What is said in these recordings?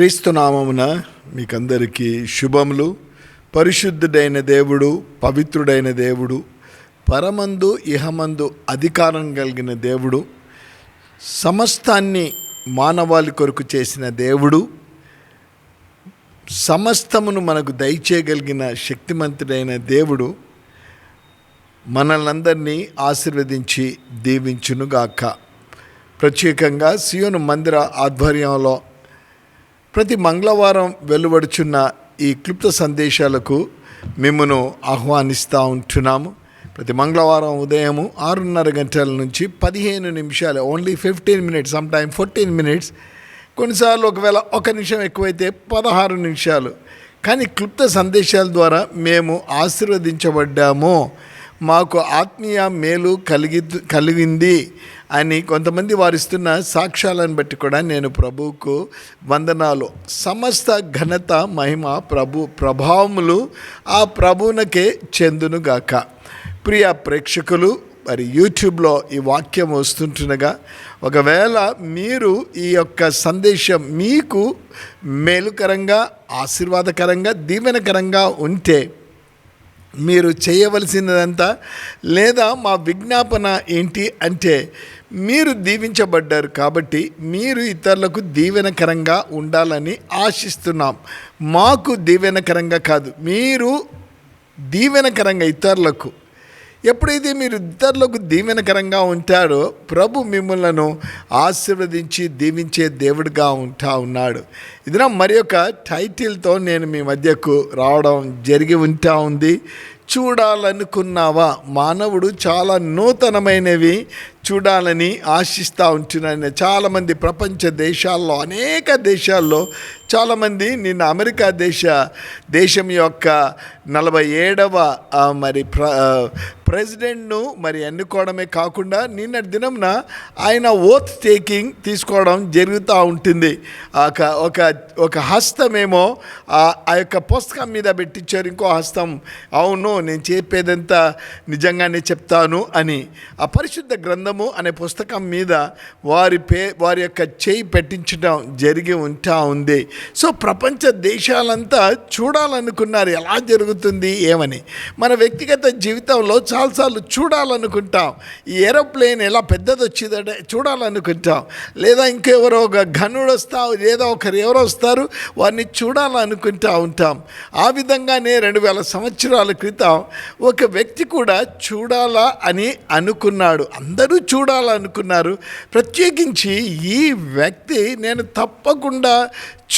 క్రీస్తునామమున మీకందరికీ శుభములు. పరిశుద్ధుడైన దేవుడు పవిత్రుడైన దేవుడు పరమందు ఇహమందు అధికారం కలిగిన దేవుడు సమస్తాన్ని మానవాళి కొరకు చేసిన దేవుడు సమస్తమును మనకు దయచేయగలిగిన శక్తిమంతుడైన దేవుడు మనల్నందరినీ ఆశీర్వదించి దీవించునుగాక. ప్రత్యేకంగా సియోను మందిర ఆధ్వర్యంలో ప్రతి మంగళవారం వెలువడుచున్న ఈ క్లుప్త సందేశాలకు మిమ్మను ఆహ్వానిస్తూ ఉంటున్నాము. ప్రతి మంగళవారం ఉదయము ఆరున్నర గంటల నుంచి పదిహేను నిమిషాలు only fifteen minutes some time fourteen minutes కొన్నిసార్లు ఒకవేళ ఒక నిమిషం ఎక్కువైతే పదహారు నిమిషాలు. కానీ క్లుప్త సందేశాల ద్వారా మేము ఆశీర్వదించబడ్డాము. మాకు ఆత్మీయ మేలు కలిగి కలిగింది అని కొంతమంది వారిస్తున్న సాక్ష్యాలను బట్టి కూడా నేను ప్రభువుకు వందనాలు. సమస్త ఘనత మహిమ ప్రభు ప్రభావములు ఆ ప్రభువునకే చెందునుగాక. ప్రియ ప్రేక్షకులు మరి యూట్యూబ్లో ఈ వాక్యం వస్తుంటుండగా ఒకవేళ మీరు ఈ యొక్క సందేశం మీకు మేలుకరంగా ఆశీర్వాదకరంగా దీవెనకరంగా ఉంటే మీరు చేయవలసినదంతా లేదా మా విజ్ఞాపన ఏంటి అంటే మీరు దీవించబడ్డారు కాబట్టి మీరు ఇతరులకు దీవెనకరంగా ఉండాలని ఆశిస్తున్నాం. మాకు దీవెనకరంగా కాదు మీరు దీవెనకరంగా ఇతరులకు ఎప్పుడైతే మీరు ఇతరులకు దీవెనకరంగా ఉంటారో ప్రభు మిమ్మలను ఆశీర్వదించి దీవించే దేవుడిగా ఉంటా ఉన్నాడు. ఇదిన మరి ఒక టైటిల్తో నేను మీ మధ్యకు రావడం జరిగి ఉంటా ఉంది. చూడాలనుకున్నావా? మానవుడు చాలా నూతనమైనవి చూడాలని ఆశిస్తూ ఉంటున్నాను చాలామంది ప్రపంచ దేశాల్లో అనేక దేశాల్లో చాలామంది నిన్న అమెరికా దేశ దేశం యొక్క నలభై ఏడవ మరి ప్ర ప్రెసిడెంట్ను మరి ఎన్నుకోవడమే కాకుండా నిన్నటి దినంన ఆయన ఓత్ టేకింగ్ తీసుకోవడం జరుగుతూ ఉంటుంది. ఒక ఒక ఒక హస్తమేమో ఆ ఆ యొక్క పుస్తకం మీద పెట్టించారు. ఇంకో హస్తం అవును నేను చెప్పేదంతా నిజంగానే చెప్తాను అని. ఆ పరిశుద్ధ గ్రంథము అనే పుస్తకం మీద వారి పే వారి యొక్క చేయి పెట్టించడం జరిగి ఉంటా ఉంది. సో ప్రపంచ దేశాలంతా చూడాలనుకున్నారు ఎలా జరుగుతుంది ఏమని? మన వ్యక్తిగత జీవితంలో చాలాసార్లు చూడాలనుకుంటాం. ఈ ఏరోప్లేన్ ఎలా పెద్దది వచ్చిందంటే చూడాలనుకుంటాం. లేదా ఇంకెవరో ఒక ఘనుడు వస్తా లేదా ఒకరు ఎవరు వస్తారు వారిని చూడాలనుకుంటా ఉంటాం. ఆ విధంగానే రెండు వేల సంవత్సరాల క్రితం ఒక వ్యక్తి కూడా చూడాలా అని అనుకున్నాడు. అందరూ చూడాలనుకున్నారు. ప్రత్యేకించి ఈ వ్యక్తి నేను తప్పకుండా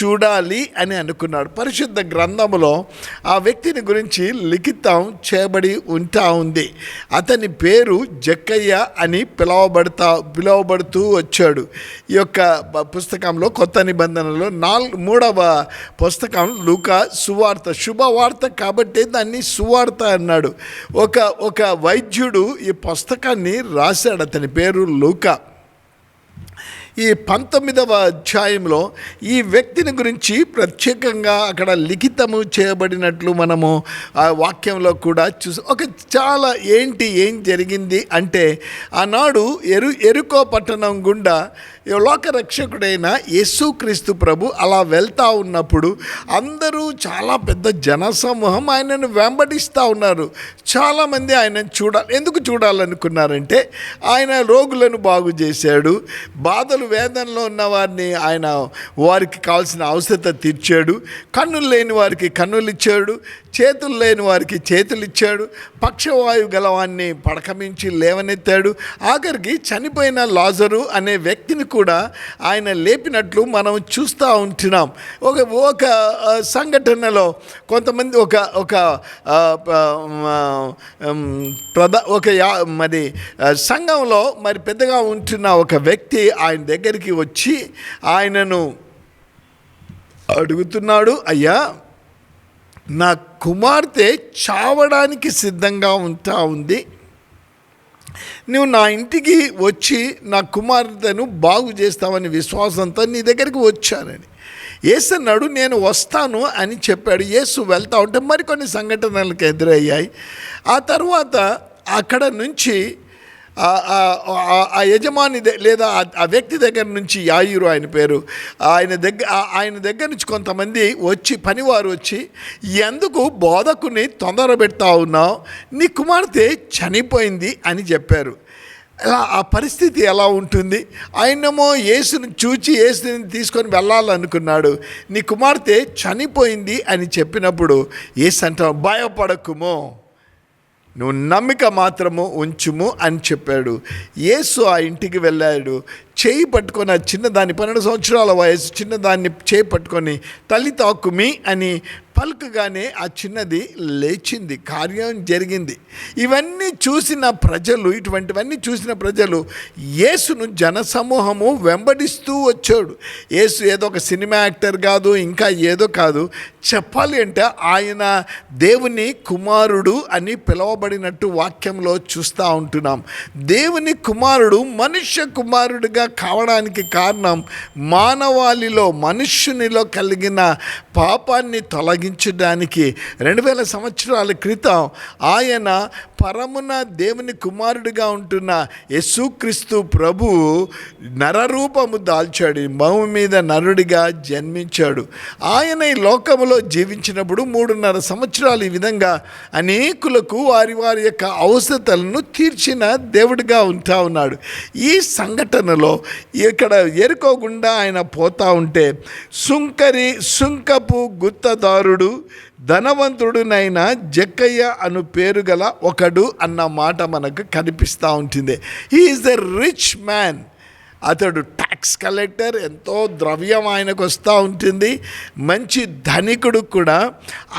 చూడాలి అని అనుకున్నాడు. పరిశుద్ధ గ్రంథములో ఆ వ్యక్తిని గురించి లిఖితం చేయబడి ఉంటా ఉంది. అతని పేరు జక్కయ్య అని పిలవబడతా పిలువబడుతూ వచ్చాడు. ఈ యొక్క పుస్తకంలో కొత్త నిబంధనలో నాలుగు మూడవ పుస్తకం లూక సువార్త. శుభవార్త కాబట్టి దాన్ని సువార్త అన్నాడు. ఒక ఒక వైద్యుడు ఈ పుస్తకాన్ని రాశాడు. అతని పేరు లూకా. ఈ పంతొమ్మిదవ అధ్యాయంలో ఈ వ్యక్తిని గురించి ప్రత్యేకంగా అక్కడ లిఖితము చేయబడినట్లు మనము ఆ వాక్యంలో కూడా చూసి ఒక చాలా ఏంటి ఏం జరిగింది అంటే ఆనాడు ఎరు ఎరుకో పట్టణం గుండా లోక రక్షకుడైన యేసుక్రీస్తు ప్రభు అలా వెళ్తూ ఉన్నప్పుడు అందరూ చాలా పెద్ద జనసమూహం ఆయనను వెంబడిస్తూ ఉన్నారు. చాలామంది ఆయనను చూడాలి ఎందుకు చూడాలనుకున్నారంటే ఆయన రోగులను బాగు చేశాడు. బాధలు వేదనలో ఉన్న వారిని ఆయన వారికి కావాల్సిన అవసరత తీర్చాడు. కన్నులు లేని వారికి కన్నులు ఇచ్చాడు. చేతులు లేని వారికి చేతులు ఇచ్చాడు. పక్షవాయువు గలవాన్ని పడకమించి లేవనెత్తాడు. ఆఖరికి చనిపోయిన లాజరు అనే వ్యక్తిని కూడా ఆయన లేపినట్లు మనం చూస్తూ ఉంటున్నాం. ఒక ఒక సంఘటనలో కొంతమంది ఒక ఒక ప్రధా ఒక యా మరి సంఘంలో మరి పెద్దగా ఉంటున్న ఒక వ్యక్తి ఆయన దగ్గరికి వచ్చి ఆయనను అడుగుతున్నాడు అయ్యా నా కుమార్తె చావడానికి సిద్ధంగా ఉంటా ఉంది. నువ్వు నా ఇంటికి వచ్చి నా కుమార్తెను బాగు చేస్తావని విశ్వాసంతో నీ దగ్గరికి వచ్చానని. ఏసన్నాడు నేను వస్తాను అని చెప్పాడు. యేసు వెళ్తా ఉంటే మరికొన్ని సంఘటనలకు ఎదురయ్యాయి. ఆ తర్వాత అక్కడ నుంచి ఆ- యజమాని లేదా ఆ- వ్యక్తి దగ్గర నుంచి యాయురు ఆయన పేరు. ఆయన దగ్గర ఆయన దగ్గర నుంచి కొంతమంది వచ్చి పనివారు వచ్చి ఎందుకు బోధకుని తొందర పెడతా ఉన్నావు? నీ కుమార్తె చనిపోయింది అని చెప్పారు. ఆ పరిస్థితి ఎలా ఉంటుంది? ఆయనేమో యేసుని చూచి యేసుని తీసుకొని వెళ్ళాలనుకున్నాడు. నీ కుమార్తె చనిపోయింది అని చెప్పినప్పుడు యేసు భయపడకుమో. నువ్వు నమ్మిక మాత్రము ఉంచుము అని చెప్పాడు. యేసు ఆ ఇంటికి వెళ్ళాడు. చేయి పట్టుకొని ఆ చిన్నదాన్ని పన్నెండు సంవత్సరాల వయసు చిన్నదాన్ని చేయి పట్టుకొని తల్లి తాకుమి అని పలుకగానే ఆ చిన్నది లేచింది. కార్యం జరిగింది. ఇవన్నీ చూసిన ప్రజలు ఇటువంటివన్నీ చూసిన ప్రజలు యేసును జనసమూహము వెంబడిస్తూ వచ్చాడు. యేసు ఏదో ఒక సినిమా యాక్టర్ కాదు ఇంకా ఏదో కాదు. చెప్పాలి అంటే ఆయన దేవుని కుమారుడు అని పిలువబడినట్టు వాక్యంలో చూస్తూ ఉంటున్నాం. దేవుని కుమారుడు మనుష్య కుమారుడిగా కావడానికి కారణం మానవాళిలో మనుష్యునిలో కలిగిన పాపాన్ని తొలగించడానికి. రెండు వేల సంవత్సరాల క్రితం ఆయన పరమున దేవుని కుమారుడిగా ఉంటున్న యేసుక్రీస్తు ప్రభు నరరూపము దాల్చాడు భూమి మీద నరుడిగా జన్మించాడు. ఆయన ఈ లోకములో జీవించినప్పుడు మూడున్నర సంవత్సరాలు ఈ విధంగా అనేకులకు వారి వారి యొక్క అవసరతలను తీర్చిన దేవుడిగా ఉంటా ఉన్నాడు. ఈ సంఘటనలో ఇక్కడ ఎరుకోకుండా ఆయన పోతా ఉంటే సుంకరి సుంకపు గుత్తదారుడు ధనవంతుడునైన జక్కయ్య అను పేరు గల ఒకడు అన్న మాట మనకు కనిపిస్తూ ఉంటుంది. హీఈస్ ద రిచ్ మ్యాన్ అతడు ట్యాక్స్ కలెక్టర్ ఎంతో ద్రవ్యం ఆయనకు వస్తూ ఉంటుంది. మంచి ధనికుడు కూడా.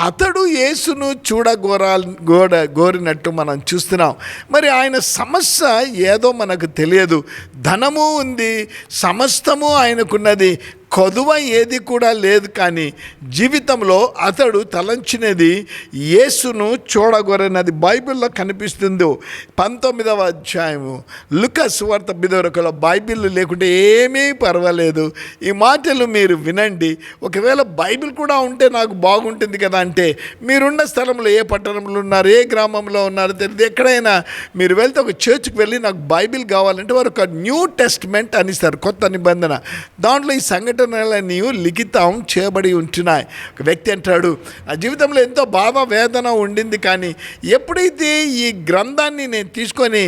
అతడు యేసును చూడగోరా గోడ గోరినట్టు మనం చూస్తున్నాం. మరి ఆయన సమస్య ఏదో మనకు తెలియదు. ధనము ఉంది సమస్తము ఆయనకున్నది. కొదువ ఏది కూడా లేదు కానీ జీవితంలో అతడు తలంచినది యేసును చూడగొరనది. బైబిల్లో కనిపిస్తుందో పంతొమ్మిదవ అధ్యాయము. లుకస్ వార్త బిదవరకుల బైబిల్ లేకుంటే ఏమీ పర్వాలేదు. ఈ మాటలు మీరు వినండి. ఒకవేళ బైబిల్ కూడా ఉంటే నాకు బాగుంటుంది కదా అంటే మీరున్న స్థలంలో ఏ పట్టణంలో ఉన్నారు ఏ గ్రామంలో ఉన్నారు తెలియదు. ఎక్కడైనా మీరు వెళ్తే ఒక చర్చ్కి వెళ్ళి నాకు బైబిల్ కావాలంటే వారు ఒక న్యూ టెస్ట్మెంట్ అనిస్తారు కొత్త నిబంధన. దాంట్లో ఈ సంఘటన సంఘటనలన్నీ లిఖితం చేయబడి ఉంటున్నాయి ఒక వ్యక్తి అంటాడు నా జీవితంలో ఎంతో బాధ వేదన ఉండింది కానీ ఎప్పుడైతే ఈ గ్రంథాన్ని నేను తీసుకొని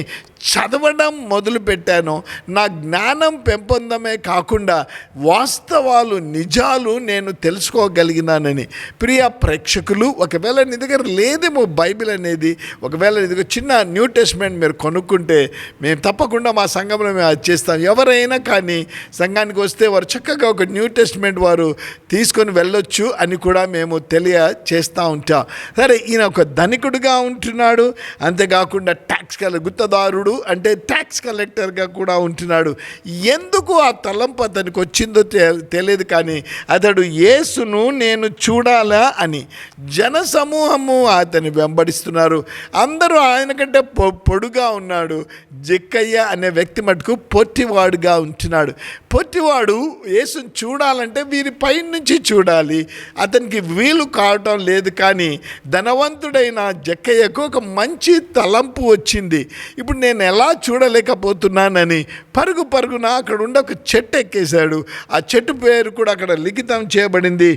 చదవడం మొదలుపెట్టానో. నా జ్ఞానం పెంపొందమే కాకుండా వాస్తవాలు నిజాలు నేను తెలుసుకోగలిగినానని. ప్రియ ప్రేక్షకులు ఒకవేళ నీ దగ్గర లేదేమో బైబిల్ అనేది ఒకవేళ నీ దగ్గర చిన్న న్యూ టెస్ట్మెంట్ మీరు కొనుక్కుంటే మేము తప్పకుండా మా సంఘంలో మేము అది చేస్తాం. ఎవరైనా కానీ సంఘానికి వస్తే వారు చక్కగా ఒక న్యూ టెస్ట్మెంట్ వారు తీసుకొని వెళ్ళొచ్చు అని కూడా మేము తెలియ చేస్తూ ఉంటాం. సరే ఈయన ఒక ధనికుడుగా ఉంటున్నాడు. అంతేకాకుండా ట్యాక్స్ కల గుత్తదారుడు అంటే ట్యాక్స్ కలెక్టర్గా కూడా ఉంటున్నాడు. ఎందుకు ఆ తలంపు అతనికి వచ్చిందో తె- తెలియదు కానీ అతడు యేసును నేను చూడాలా అని జన సమూహము అతన్ని వెంబడిస్తున్నారు. అందరూ ఆయన కంటే పొ పొడుగా ఉన్నాడు. జక్కయ్య అనే వ్యక్తి మటుకు పొట్టివాడుగా ఉంటున్నాడు. పొట్టివాడు యేసును చూడాలంటే వీరి పైన నుంచి చూడాలి. అతనికి వీలు కావటం లేదు కానీ ధనవంతుడైన జక్కయ్యకు ఒక మంచి తలంపు వచ్చింది. ఇప్పుడు నేను నేను ఎలా చూడలేకపోతున్నానని పరుగు పరుగున అక్కడ ఉండే ఒక చెట్టు ఎక్కేశాడు. ఆ చెట్టు పేరు కూడా అక్కడ లిఖితం చేయబడింది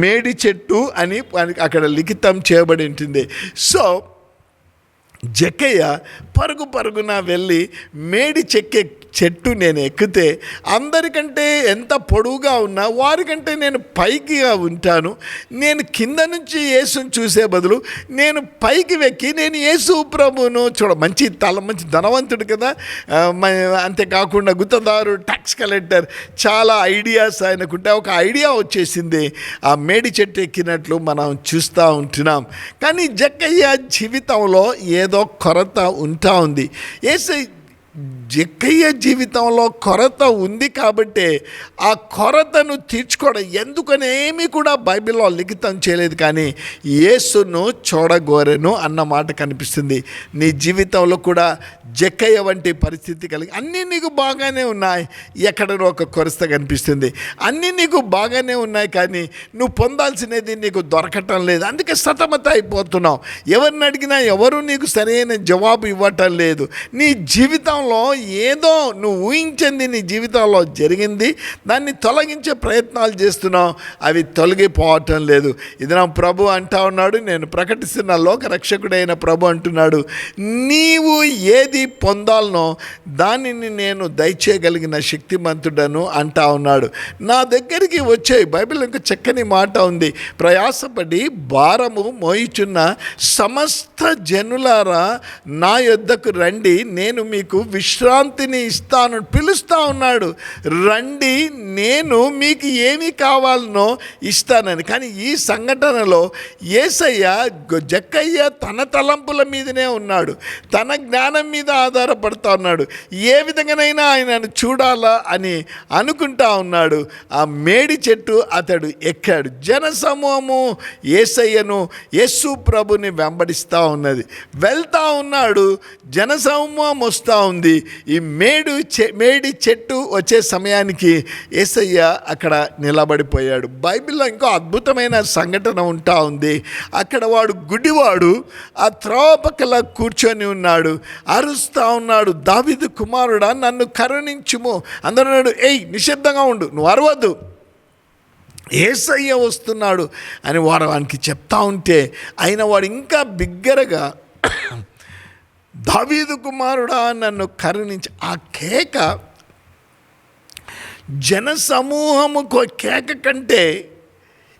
మేడి చెట్టు అని అక్కడ లిఖితం చేయబడి ఉంటుంది సో జక్కయ్య పరుగు పరుగున వెళ్ళి మేడి చెక్కే చెట్టు నేను ఎక్కితే అందరికంటే ఎంత పొడవుగా ఉన్నా వారికంటే నేను పైకిగా ఉంటాను. నేను కింద నుంచి యేసును చూసే బదులు నేను పైకి వెక్కి నేను యేసు ప్రభును చూడ మంచి తల మంచి ధనవంతుడు కదా. అంతేకాకుండా గుత్తదారు ట్యాక్స్ కలెక్టర్ చాలా ఐడియాస్ ఆయనకుంటే ఒక ఐడియా వచ్చేసింది. ఆ మేడి చెట్టు ఎక్కినట్లు మనం చూస్తూ ఉంటున్నాం. కానీ జక్కయ్య జీవితంలో ఏదో కొరత ఉంటా ఉంది. ఏసై జక్కయ్య జీవితంలో కొరత ఉంది కాబట్టి ఆ కొరతను తీర్చుకోవడం ఎందుకనేమి కూడా బైబిల్లో లిఖితం చేయలేదు కానీ యేసును చూడగోరెను అన్న మాట కనిపిస్తుంది. నీ జీవితంలో కూడా జక్కయ్య వంటి పరిస్థితి కలిగి అన్నీ నీకు బాగానే ఉన్నాయి ఎక్కడనో ఒక కొరత కనిపిస్తుంది. అన్నీ నీకు బాగానే ఉన్నాయి కానీ నువ్వు పొందాల్సినది నీకు దొరకటం లేదు. అందుకే సతమత అయిపోతున్నావు. ఎవరిని అడిగినా ఎవరు నీకు సరైన జవాబు ఇవ్వటం లేదు. నీ జీవితంలో ఏదో నువ్వు ఊహించింది నీ జీవితంలో జరిగింది దాన్ని తొలగించే ప్రయత్నాలు చేస్తున్నావు. అవి తొలగిపోవటం లేదు. ఇది నా ప్రభు అంటా ఉన్నాడు నేను ప్రకటిస్తున్న లోక రక్షకుడైన ప్రభు అంటున్నాడు. నీవు ఏది పొందాలనో దానిని నేను దయచేయగలిగిన శక్తిమంతుడను అంటా ఉన్నాడు. నా దగ్గరికి వచ్చే బైబిల్ ఇంకా చక్కని మాట ఉంది. ప్రయాసపడి భారము మోయిచున్న సమస్త జనులారా నా యొద్దకు రండి నేను మీకు విశ్రా విశ్రాంతిని ఇస్తాను పిలుస్తూ ఉన్నాడు. రండి నేను మీకు ఏమి కావాలనో ఇస్తానని. కానీ ఈ సంఘటనలో ఏసయ్య జక్కయ్య తన తలంపుల మీదనే ఉన్నాడు. తన జ్ఞానం మీద ఆధారపడుతూ ఉన్నాడు. ఏ విధంగానైనా ఆయనను చూడాలా అని అనుకుంటా ఉన్నాడు. ఆ మేడి చెట్టు అతడు ఎక్కాడు. జన సమూహము ఏసయ్యను యేసు ప్రభుని వెంబడిస్తూ ఉన్నది. వెళ్తా ఉన్నాడు. జనసమూహం వస్తూ ఉంది. ఈ మేడు చె మేడి చెట్టు వచ్చే సమయానికి ఏసయ్య అక్కడ నిలబడిపోయాడు. బైబిల్లో ఇంకో అద్భుతమైన సంఘటన ఉంటా ఉంది. అక్కడ వాడు గుడివాడు ఆ త్రోవ కూర్చొని ఉన్నాడు. అరుస్తా ఉన్నాడు దావిదు కుమారుడా నన్ను కరుణించుము. అందరూ ఏయ్ నిశ్శబ్దంగా ఉండు నువ్వు అరవద్దు. ఏసయ్య వస్తున్నాడు అని వాడు వానికి చెప్తా ఉంటే ఆయన వాడు ఇంకా బిగ్గరగా దావీదు కుమారుడా నన్ను కరుణించి ఆ కేక జన సమూహము కేక కంటే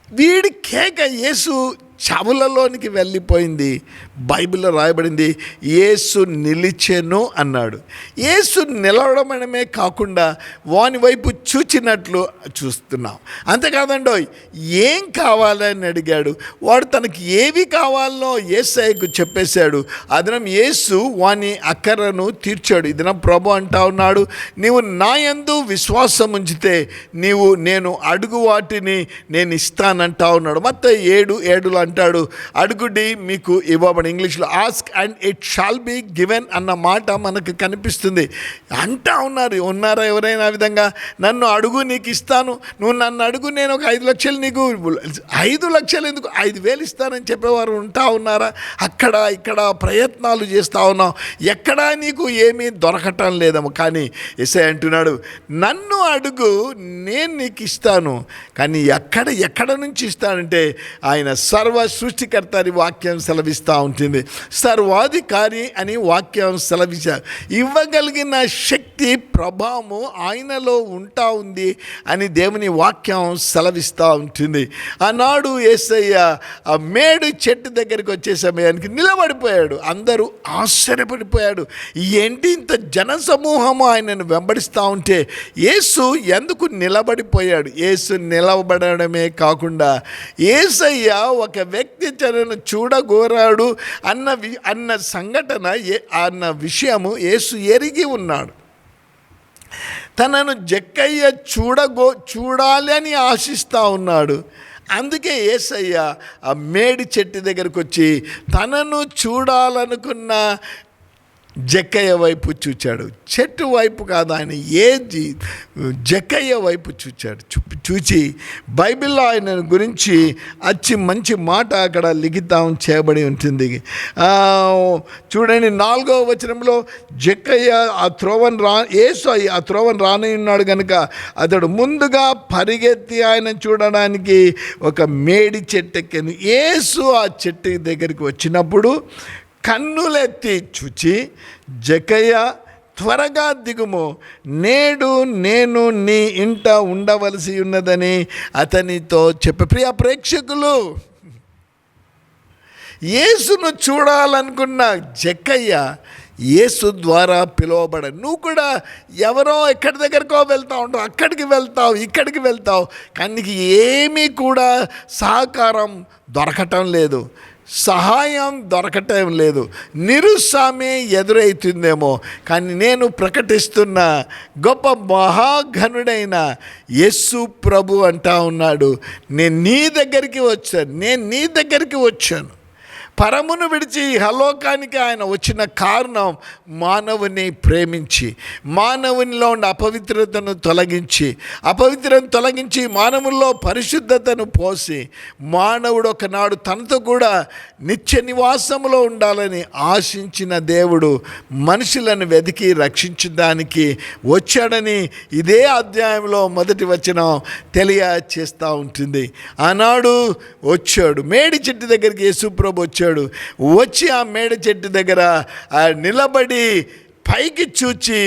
వీడి కేక యేసు చవులలోనికి వెళ్ళిపోయింది. బైబిల్లో రాయబడింది యేసు నిలిచెను అన్నాడు. యేసు నిలవడమనమే కాకుండా వాని వైపు చూచినట్లు చూస్తున్నాం. అంతేకాదండో ఏం కావాలని అడిగాడు? వాడు తనకి ఏవి కావాలనో ఏసఐకు చెప్పేశాడు. అదనం యేసు వాని అక్కరను తీర్చాడు. ఇదనం ప్రభు అంటా ఉన్నాడు. నీవు నా యందు విశ్వాసం ఉంచితే నీవు నేను అడుగు వాటిని నేను ఇస్తానంటా ఉన్నాడు మొత్తం ఏడు ఏడులో అంటాడు. అడుగుడి మీకు ఇవ్వబడి ఇంగ్లీష్లో ask and it shall be given అన్న మాట మనకు కనిపిస్తుంది. అంటా ఉన్నారు. ఉన్నారా ఎవరైనా విధంగా? నన్ను అడుగు నీకు ఇస్తాను. నువ్వు నన్ను అడుగు నేను ఒక ఐదు లక్షలు నీకు ఐదు లక్షలు ఎందుకు? ఐదు వేలు ఇస్తానని చెప్పేవారు ఉంటా ఉన్నారా? అక్కడ ఇక్కడ ప్రయత్నాలు చేస్తూ ఉన్నాం. ఎక్కడా నీకు ఏమీ దొరకటం లేదమ్మ. కానీ ఎస్ఐ అంటున్నాడు నన్ను అడుగు నేను నీకు ఇస్తాను. కానీ ఎక్కడ ఎక్కడ నుంచి ఇస్తానంటే ఆయన సర్వ సృష్టికర్త అని వాక్యం సెలవిస్తూ ఉంటుంది. సర్వాధికారి అని వాక్యం సెలవించారు. ఇవ్వగలిగిన శక్తి ప్రభావము ఆయనలో ఉంటా ఉంది అని దేవుని వాక్యం సెలవిస్తూ ఉంటుంది. ఆనాడు ఏసయ్య ఆ మేడు చెట్టు దగ్గరికి వచ్చే సమయానికి నిలబడిపోయాడు. అందరూ ఆశ్చర్యపడిపోయాడు ఏంటి ఇంత జన సమూహము ఆయనను వెంబడిస్తూ ఉంటే? యేసు ఎందుకు నిలబడిపోయాడు? యేసు నిలబడమే కాకుండా ఏసయ్య ఒక వ్యక్తి తనను చూడగోరాడు అన్న వి- అన్న సంఘటన ఏ- అన్న విషయము యేసు ఎరిగి ఉన్నాడు. తనను జక్కయ్య చూడగో చూడాలి అని ఆశిస్తూ ఉన్నాడు. అందుకే ఏసయ్య ఆ మేడి చెట్టు దగ్గరకు వచ్చి తనను చూడాలనుకున్న జక్కయ్య వైపు చూచాడు. చెట్టు వైపు కాదు ఆయన ఏ జక్కయ్య వైపు చూచాడు. చూ- చూచి బైబిల్లో ఆయన గురించి అచ్చి మంచి మాట అక్కడ లిఖితం చేయబడి ఉంటుంది. చూడండి నాలుగవ వచనంలో జక్కయ్య ఆ త్రోవన్ రా ఏసు ఆ త్రోవన్ రాని ఉన్నాడు కనుక అతడు ముందుగా పరిగెత్తి ఆయన చూడడానికి ఒక మేడి చెట్టు ఎక్కాను ఏసు ఆ చెట్టు దగ్గరికి వచ్చినప్పుడు కన్నులెత్తి చూచి జకయ్య త్వరగా దిగుము. నేడు నేను నీ ఇంట ఉండవలసి ఉన్నదని అతనితో చెప్పి. ప్రియ ప్రేక్షకులు యేసును చూడాలనుకున్న జక్కయ్య యేసు ద్వారా పిలువబడ నువ్వు కూడా ఎవరో ఎక్కడి దగ్గరకో వెళ్తా ఉంటావు అక్కడికి వెళ్తావు ఇక్కడికి వెళ్తావు. కానీ నీకు ఏమీ కూడా సహకారం దొరకటం లేదు. సహాయం దొరకటం లేదు. నిరుసామే ఎదురవుతుందేమో కానీ నేను ప్రకటిస్తున్న గొప్ప మహాఘనుడైన యస్సు ప్రభు అంటా ఉన్నాడు. నేను నీ దగ్గరికి వచ్చాను. నేను నీ దగ్గరికి వచ్చాను. పరమును విడిచి హలోకానికి ఆయన వచ్చిన కారణం మానవుని ప్రేమించి మానవునిలో ఉన్న అపవిత్రతను తొలగించి అపవిత్రను తొలగించి మానవుల్లో పరిశుద్ధతను పోసి మానవుడు ఒకనాడు తనతో కూడా నిత్య నివాసములో ఉండాలని ఆశించిన దేవుడు మనుషులను వెతికి రక్షించడానికి వచ్చాడని ఇదే అధ్యాయంలో మొదటి వచనం తెలియచేస్తూ ఉంటుంది. ఆనాడు వచ్చాడు. మేడి చెట్టు దగ్గరికి యేసుప్రభు వచ్చాడు. వచ్చి ఆ మేడ చెట్టు దగ్గర ఆ నిలబడి పైకి చూచి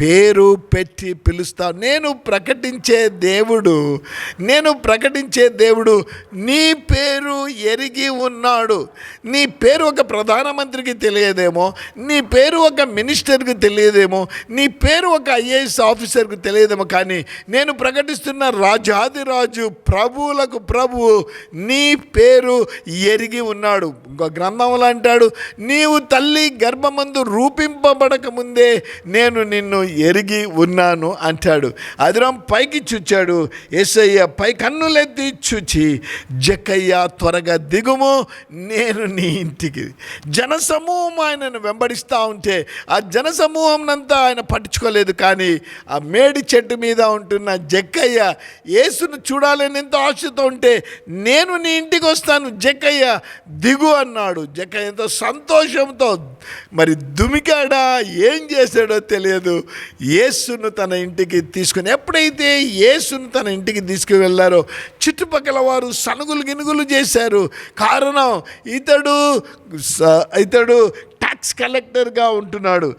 పేరు పెట్టి పిలుస్తా. నేను ప్రకటించే దేవుడు నేను ప్రకటించే దేవుడు నీ పేరు ఎరిగి ఉన్నాడు. నీ పేరు ఒక ప్రధానమంత్రికి తెలియదేమో నీ పేరు ఒక మినిస్టర్కి తెలియదేమో నీ పేరు ఒక ఐఏఎస్ ఆఫీసర్కి తెలియదేమో కానీ నేను ప్రకటిస్తున్న రాజాదిరాజు ప్రభువులకు ప్రభువు నీ పేరు ఎరిగి ఉన్నాడు. ఇంకో గ్రంథంలో అంటాడు నీవు తల్లి గర్భమందు రూపింపబడక ముందే నేను నిన్ను ఎరిగి ఉన్నాను అంటాడు. అదిరం పైకి చూచాడు. ఏసయ్య పై కన్నులెత్తి చూచి జక్కయ్య త్వరగా దిగుము. నేను నీ ఇంటికి. జనసమూహం ఆయనను వెంబడిస్తూ ఉంటే ఆ జనసమూహం అంతా ఆయన పట్టించుకోలేదు. కానీ ఆ మేడి చెట్టు మీద ఉంటున్న జక్కయ్య యేసును చూడాలని ఎంతో ఆశతో ఉంటే నేను నీ ఇంటికి వస్తాను. జక్కయ్య దిగు అన్నాడు. జక్కయ్య ఎంతో సంతోషంతో మరి దుమికాడా? ఏం చేశాడో తెలియదు. యేసును తన ఇంటికి తీసుకుని ఎప్పుడైతే యేసును తన ఇంటికి తీసుకువెళ్ళారో చుట్టుపక్కల వారు సనుగులు గినుగులు చేశారు. కారణం ఇతడు స- ఇతడు ట్యాక్స్ కలెక్టర్గా ఉంటున్నాడు.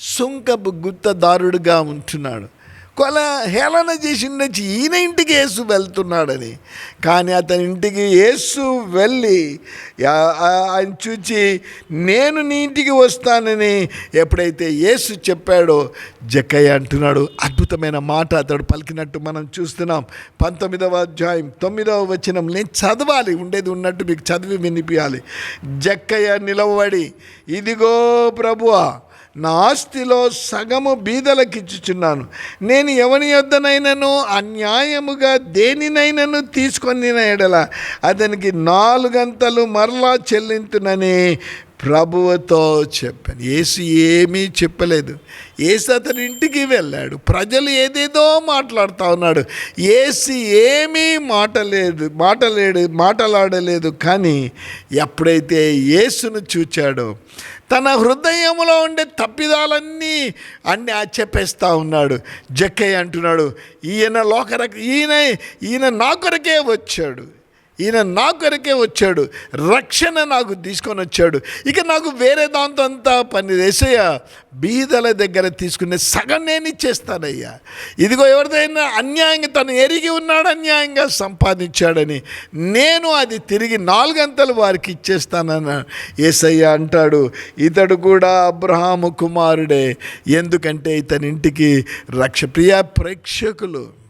సుంకపు గుత్తదారుడుగా ఉంటున్నాడు. కొల హేళన చేసి ఈయన ఇంటికి యేసు వెళ్తున్నాడని. కానీ అతని ఇంటికి యేసు వెళ్ళి ఆయన చూచి నేను నీ ఇంటికి వస్తానని ఎప్పుడైతే యేసు చెప్పాడో జక్కయ్య అంటున్నాడు అద్భుతమైన మాట అతడు పలికినట్టు మనం చూస్తున్నాం. పంతొమ్మిదవ అధ్యాయం తొమ్మిదవ వచనం నేను చదవాలి ఉండేది ఉన్నట్టు మీకు చదివి వినిపించాలి జక్కయ్య నిలవబడి ఇదిగో ప్రభువా నా ఆస్తిలో సగము బీదలకిచ్చుచున్నాను. నేను ఎవని యొద్దనైనను అన్యాయముగా దేనినైనను తీసుకొని ఎడల అతనికి నాలుగంతలు మరలా చెల్లింతునని ప్రభువుతో చెప్పాను. ఏసు ఏమీ చెప్పలేదు. ఏసు అతని ఇంటికి వెళ్ళాడు. ప్రజలు ఏదేదో మాట్లాడుతూ ఉన్నాడు. ఏసు ఏమీ మాటలేదు మాటలేడు మాటలాడలేదు. కానీ ఎప్పుడైతే యేసును చూచాడో తన హృదయంలో ఉండే తప్పిదాలన్నీ అన్నీ చెప్పేస్తూ ఉన్నాడు. జక్కయ్య అంటున్నాడు ఈయన లోకరక ఈయన ఈయన నా కొరకే వచ్చాడు. ఈయన నా కొరకే వచ్చాడు. రక్షణ నాకు తీసుకొని వచ్చాడు. ఇక నాకు వేరే దాంతో అంతా పని వేసయ్య బీదల దగ్గర తీసుకునే సగం నేను ఇచ్చేస్తానయ్యా. ఇదిగో ఎవరిదైనా అన్యాయంగా తను ఎరిగి ఉన్నాడు అన్యాయంగా సంపాదించాడని నేను అది తిరిగి నాలుగంతలు వారికి ఇచ్చేస్తానన్న ఏసయ్య అంటాడు. ఇతడు కూడా అబ్రహాము కుమారుడే. ఎందుకంటే ఇతని ఇంటికి రక్ష ప్రియ ప్రేక్షకులు.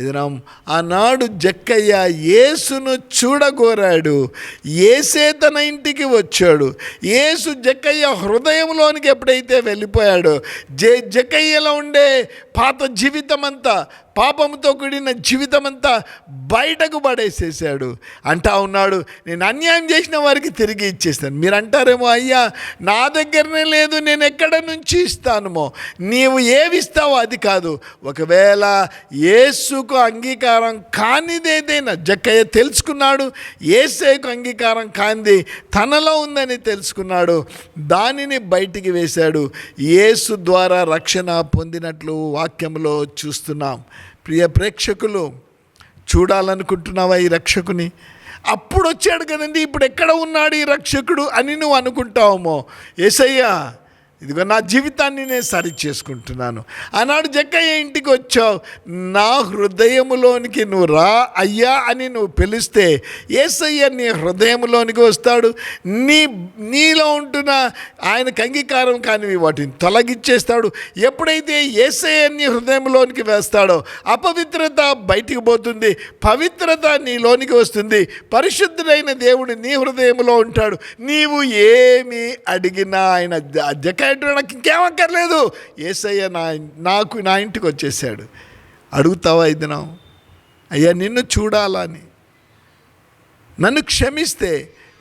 ఇదినం ఆనాడు జక్కయ్య యేసును చూడగోరాడు. ఏసే తన ఇంటికి వచ్చాడు. ఏసు జక్కయ్య హృదయంలోనికి ఎప్పుడైతే వెళ్ళిపోయాడో జే జక్కయ్యలో ఉండే పాత జీవితం అంతా పాపంతో కూడిన జీవితం అంతా బయటకు పడేసేసాడు. అంటా ఉన్నాడు నేను అన్యాయం చేసిన వారికి తిరిగి ఇచ్చేస్తాను. మీరు అంటారేమో అయ్యా నా దగ్గరనే లేదు నేను ఎక్కడ నుంచి ఇస్తానుమో? నీవు ఏమిస్తావో అది కాదు. ఒకవేళ ఏసుకు అంగీకారం కానిదేదైనా జక్కయ్య తెలుసుకున్నాడు ఏసేకు అంగీకారం కాంది తనలో ఉందని తెలుసుకున్నాడు దానిని బయటికి వేశాడు. ఏసు ద్వారా రక్షణ పొందినట్లు వాక్యంలో చూస్తున్నాం. ప్రియ ప్రేక్షకులు చూడాలనుకుంటున్నావా ఈ రక్షకుని? అప్పుడు వచ్చాడు కదండి ఇప్పుడు ఎక్కడ ఉన్నాడు ఈ రక్షకుడు అని నువ్వు అనుకుంటావేమో. ఏసయ్యా ఇదిగో నా జీవితాన్ని నేను సరి చేసుకుంటున్నాను. ఆనాడు జక్కయ్య ఇంటికి వచ్చావు. నా హృదయములోనికి నువ్వు రా అయ్యా అని నువ్వు పిలిస్తే ఏసయ్య నీ హృదయంలోనికి వస్తాడు. నీ నీలో ఉంటున్న ఆయనకు అంగీకారం కానివి వాటిని తొలగిచ్చేస్తాడు. ఎప్పుడైతే ఏసయ్య నీ హృదయంలోనికి వేస్తాడో అపవిత్రత బయటికి పోతుంది పవిత్రత నీలోనికి వస్తుంది. పరిశుద్ధుడైన దేవుడు నీ హృదయంలో ఉంటాడు. నీవు ఏమి అడిగినా ఆయన జక్క జకాయటు నాకు ఇంకేమక్కర్లేదు ఏసయ్య నా నాకు నా ఇంటికి వచ్చేసాడు. అడుగుతావా ఇది నా అయ్యా నిన్ను చూడాలని నన్ను క్షమిస్తే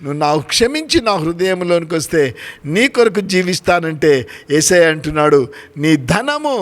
నువ్వు నాకు క్షమించి నా హృదయంలోనికి వస్తే నీ కొరకు జీవిస్తానంటే ఏసై అంటున్నాడు నీ ధనము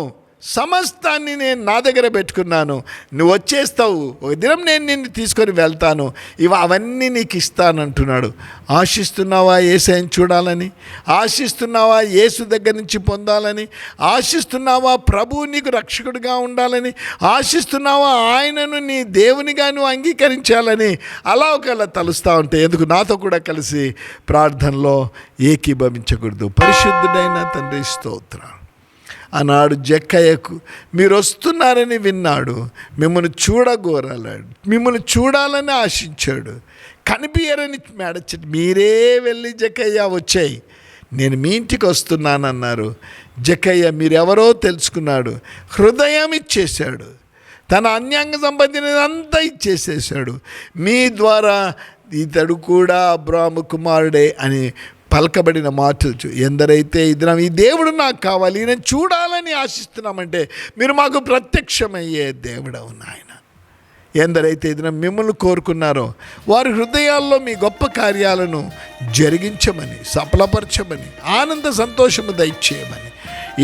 సమస్తాన్ని నేను నా దగ్గర పెట్టుకున్నాను. నువ్వు వచ్చేస్తావు. ఒక దినం నేను నిన్ను తీసుకొని వెళ్తాను. ఇవ అవన్నీ నీకు ఇస్తానంటున్నాడు. ఆశిస్తున్నావా ఏసైని చూడాలని? ఆశిస్తున్నావా యేసు దగ్గర నుంచి పొందాలని? ఆశిస్తున్నావా ప్రభువు నీకు రక్షకుడిగా ఉండాలని? ఆశిస్తున్నావా ఆయనను నీ దేవునిగా నువ్వు అంగీకరించాలని? అలా ఒకవేళ తలుస్తూ ఉంటే ఎందుకు నాతో కూడా కలిసి ప్రార్థనలో ఏకీభవించకూడదు. పరిశుద్ధుడైన తండ్రి స్తోత్రం. అన్నాడు జక్కయ్యకు మీరు వస్తున్నారని విన్నాడు మిమ్మల్ని చూడగోరాలాడు మిమ్మల్ని చూడాలని ఆశించాడు. కనిపించరని మేడచ్చటి మీరే వెళ్ళి జక్కయ్య వచ్చాయి నేను మీ ఇంటికి వస్తున్నానన్నారు. జక్కయ్య మీరెవరో తెలుసుకున్నాడు హృదయం ఇచ్చేశాడు. తన అన్యాంగ సంబంధించినంతా ఇచ్చేసేసాడు మీ ద్వారా ఇతడు కూడా అబ్రాహ్మ కుమారుడే అని పలకబడిన మాటలు చూ- ఎందరైతే ఇది ఈ దేవుడు నాకు కావాలి నేను చూడాలని ఆశిస్తున్నామంటే మీరు మాకు ప్రత్యక్షమయ్యే దేవుడు నాయన. ఎందరైతే ఇది మిమ్మల్ని కోరుకున్నారో వారి హృదయాల్లో మీ గొప్ప కార్యాలను జరిగించమని సఫలపరచమని ఆనంద సంతోషము దయచేయమని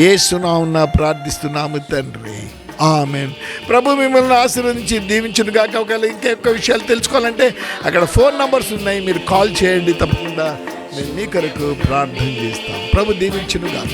ఏసునామున ప్రార్థిస్తున్నాము తండ్రి. ఆమె ప్రభు మిమ్మల్ని ఆశీర్వదించి దీవించును కాక ఒకవేళ ఇంకెక్కువ విషయాలు తెలుసుకోవాలంటే అక్కడ ఫోన్ నంబర్స్ ఉన్నాయి. మీరు కాల్ చేయండి తప్పకుండా. నేను మీ కొరకు ప్రార్థన చేస్తాం. ప్రభు దీవించును గాక